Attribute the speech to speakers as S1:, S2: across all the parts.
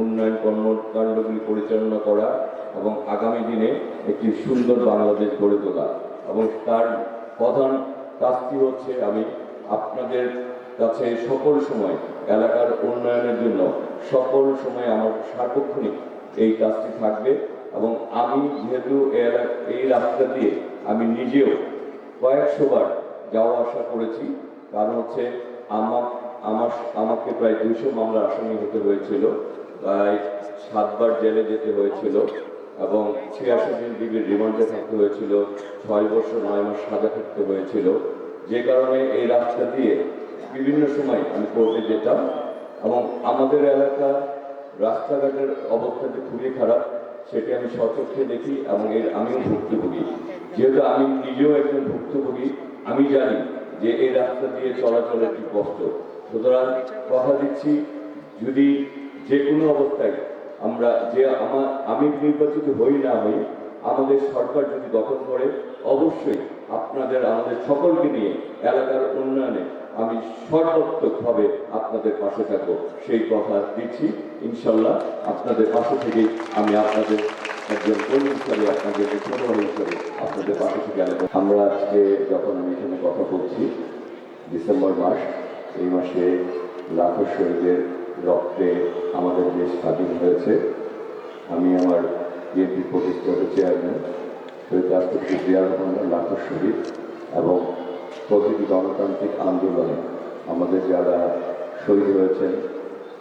S1: উন্নয়ন কর্মকাণ্ডগুলি পরিচালনা করা এবং আগামী দিনে একটি সুন্দর বাংলাদেশ গড়ে তোলা। এবং তার প্রধান কাজটি হচ্ছে আমি আপনাদের কাছে সকল সময় এলাকার উন্নয়নের জন্য সকল সময় আমার সার্বক্ষণিক এই কাজটি থাকবে এবং আমি যেহেতু এই রাস্তা দিয়ে আমি নিজেও কয়েকশো বার যাওয়া আসা করেছি, কারণ হচ্ছে আমার আমার, আমাকে প্রায় দুইশো মামলা আসামি হতে হয়েছিল। প্রায় সাতবার জেলে যেতে হয়েছিল এবং ছিয়াশি দিন ডিবির রিমান্ডে থাকতে হয়েছিল, ছয় বছর নয় মাস সাজা থাকতে হয়েছিল। যে কারণে এই রাস্তা দিয়ে বিভিন্ন সময় আমি কোর্টে যেতাম এবং আমাদের এলাকা রাস্তাঘাটের অবস্থা যে খুবই খারাপ, সেটি আমি সচক্ষে দেখি এবং এর আমিও ভুক্তভোগী। যেহেতু আমি নিজেও একজন ভুক্তভোগী, আমি জানি যে এই রাস্তা দিয়ে চলাচল একটি কষ্ট। সুতরাং কথা দিচ্ছি, যদি যে কোনো অবস্থায় আমরা যে আমার, আমি নির্বাচিত হই না হই, আমাদের সরকার যদি গঠন করে, অবশ্যই আপনাদের, আমাদের সকলকে নিয়ে এলাকার উন্নয়নে আমি সর্বাত্মকভাবে আপনাদের পাশে থাকব। সেই কথা দিচ্ছি। ইনশাল্লাহ আপনাদের পাশে থেকে আমি আপনাদের একজন কর্মী হিসাবে আপনাদের ছোট হিসাবে আপনাদের পাশে থেকে আমরা আজকে যখন আমি এখানে কথা বলছি, ডিসেম্বর মাস, এই মাসে লাখো শহীদের রক্তে আমাদের দেশ স্বাধীন হয়েছে। আমি আমার বিএনপি প্রতিষ্ঠাতা চেয়ারম্যান শহীদ রাষ্ট্রপতি জিয়া রহমানের লাখো শহীদ এবং প্রতিটি গণতান্ত্রিক আন্দোলনে আমাদের যারা শহীদ হয়েছেন,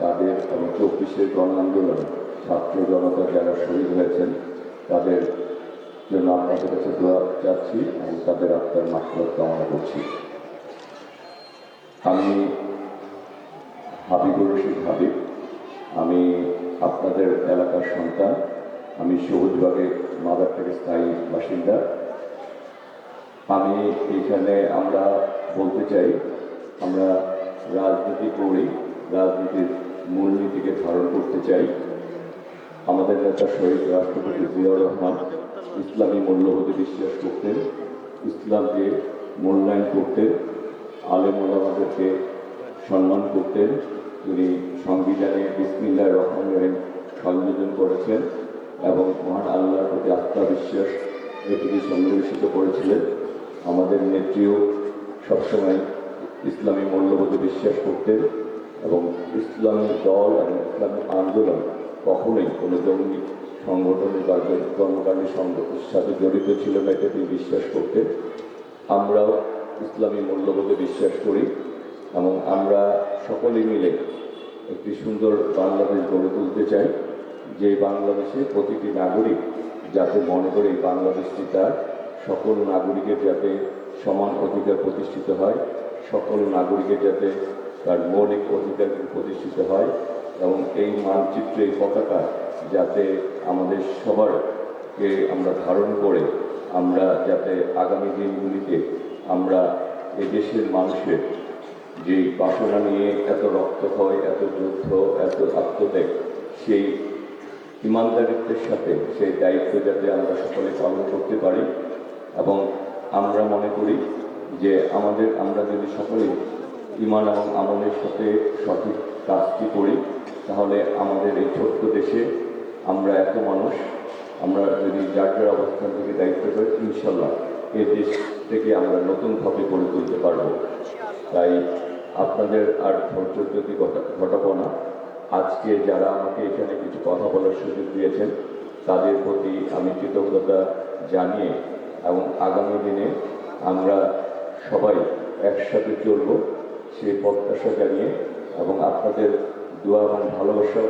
S1: তাদের এবং চব্বিশের গণ আন্দোলনে ছাত্র জনতা যারা শহীদ হয়েছেন, তাদের জন্য আপনাদের কাছে দোয়া চাচ্ছি এবং তাদের আত্মার মাফরত কামনা করছি। আমি হাবিবুর রশিদ হাবিব আমি আপনাদের এলাকার সন্তান। আমি সবুজবাগের মাদার থেকে স্থায়ী বাসিন্দা। আমি এখানে আমরা বলতে চাই, আমরা রাজনীতি করি, রাজনীতির মূলনীতিকে ধারণ করতে চাই। আমাদের নেতা শহীদ রাষ্ট্রপতি জিয়াউর রহমান ইসলামী মূল্যবোধে বিশ্বাস করতেন, ইসলামকে মূল্যায়ন করতেন, আলেম সম্মান করতেন সংযোজন করেছেন এবং মহান আল্লাহর প্রতি আস্থা, বিশ্বাস এটিকে সন্নিবেশিত করেছিলেন। আমাদের নেত্রীও সবসময় ইসলামী মূল্যবোধে বিশ্বাস করতেন এবং ইসলামী দল এবং ইসলামী আন্দোলন কখনোই কোনো জঙ্গি সংগঠনের কর্মকাণ্ডের সাথে জড়িত ছিল না এটা তিনি বিশ্বাস করতেন। আমরাও ইসলামী মূল্যবোধে বিশ্বাস করি এবং আমরা সকলে মিলে একটি সুন্দর বাংলাদেশ গড়ে তুলতে চাই। যে বাংলাদেশে প্রতিটি নাগরিক যাতে মনে করে বাংলাদেশটি তার, সকল নাগরিকের যাতে সমান অধিকার প্রতিষ্ঠিত হয়, সকল নাগরিকের যাতে তার মৌলিক অধিকার প্রতিষ্ঠিত হয় এবং এই মানচিত্রে এই পতাকা যাতে আমাদের সবারকে আমরা ধারণ করে, আমরা যাতে আগামী দিনগুলিতে আমরা এই দেশের মানুষের যে বাসনা নিয়ে এত রক্তক্ষয় এত যুদ্ধ, এত আত্মত্যাগ, সেই ইমানদারিত্বের সাথে সেই দায়িত্ব যাতে আমরা সকলে পালন করতে পারি এবং আমরা মনে করি যে আমাদের, আমরা যদি সকলে ইমান এবং আমলের সাথে সঠিক কাজটি করি, তাহলে আমাদের এই ছোট্ট দেশে আমরা এত মানুষ, আমরা যদি যার যার অবস্থান থেকে দায়িত্ব করি ইনশাল্লাহ এই দেশ থেকে আমরা নতুনভাবে গড়ে তুলতে পারব। তাই আপনাদের আর ধৈর্য যদি ঘটাবো না আজকে যারা আমাকে এখানে কিছু কথা বলার সুযোগ দিয়েছেন, তাদের প্রতি আমি কৃতজ্ঞতা জানিয়ে এবং আগামী দিনে আমরা সবাই একসাথে চলব সেই প্রত্যাশা জানিয়ে এবং আপনাদের দোয়া এবং ভালোবাসা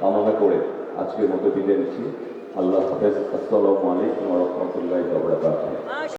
S1: কামনা করে আজকের মতো বিদায় নিচ্ছি। আল্লাহ হাফেজ। আসসালামু আলাইকুম রহমতুল্লাহ